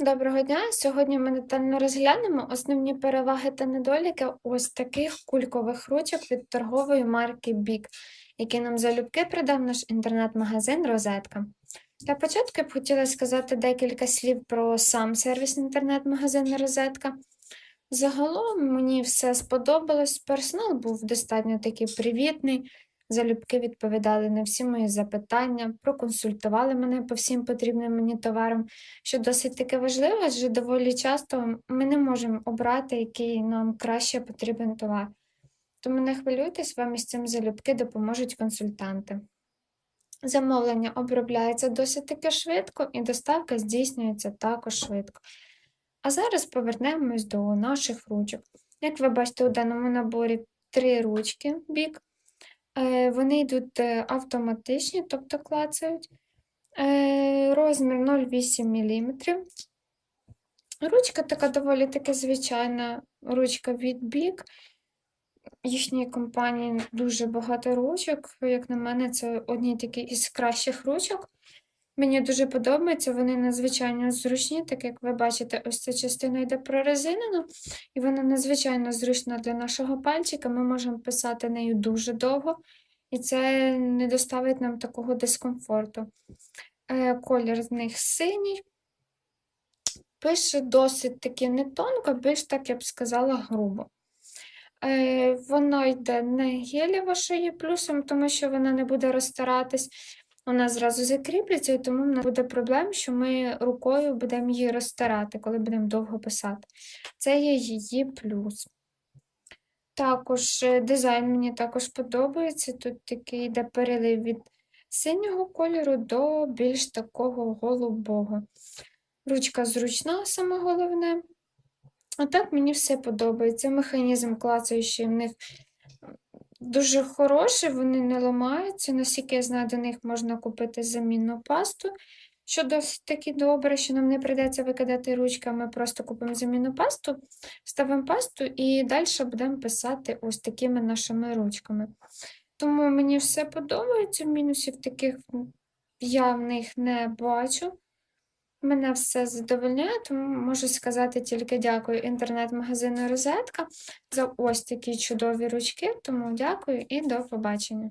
Доброго дня! Сьогодні ми детально розглянемо основні переваги та недоліки ось таких кулькових ручок від торгової марки Big, які нам залюбки придав наш інтернет-магазин Розетка. Для початку я б хотіла сказати декілька слів про сам сервіс інтернет-магазину Розетка. Загалом мені все сподобалось, персонал був достатньо такий привітний, залюбки відповідали на всі мої запитання, проконсультували мене по всім потрібним мені товарам, що досить таки важливо, адже доволі часто ми не можемо обрати, який нам краще потрібен товар. Тому не хвилюйтесь, вам із цим залюбки допоможуть консультанти. Замовлення обробляється досить таки швидко, і доставка здійснюється також швидко. А зараз повернемось до наших ручок. Як ви бачите, у даному наборі три ручки бік. Е, Вони йдуть е, автоматичні, тобто клацають. Е, Розмір 0,8 мм. Ручка така доволі таки звичайна ручка від бік. Їхньої компанії дуже багато ручок. Як на мене, це одні такі із кращих ручок. Мені дуже подобається, вони надзвичайно зручні, так як ви бачите, ось ця частина йде прорезинена, і вона надзвичайно зручна для нашого пальчика. Ми можемо писати нею дуже довго, і це не доставить нам такого дискомфорту. Е, Колір з них синій. Пише досить таки не тонко, більш так я б сказала, грубо. Е, Воно йде не гелєво, що є плюсом, тому що вона не буде розтиратись. Вона зразу закріплюється, і тому не буде проблем, що ми рукою будемо її розтирати, коли будемо довго писати. Це є її плюс. Також е, дизайн мені також подобається. Тут такий йде перелив від синього кольору до більш такого голубого. Ручка зручна, саме головне. А так мені все подобається. Механізм клацаючий в них дуже хороший, вони не ламаються. Наскільки я знаю, до них можна купити замінну пасту, що досить таки добре, що нам не прийдеться викидати ручки, а ми просто купимо замінну пасту, ставимо пасту і далі будемо писати ось такими нашими ручками. Тому мені все подобається, мінусів таких я в них не бачу. Мене все задовольняє, тому можу сказати тільки дякую інтернет-магазину Розетка за ось такі чудові ручки. Тому дякую і до побачення.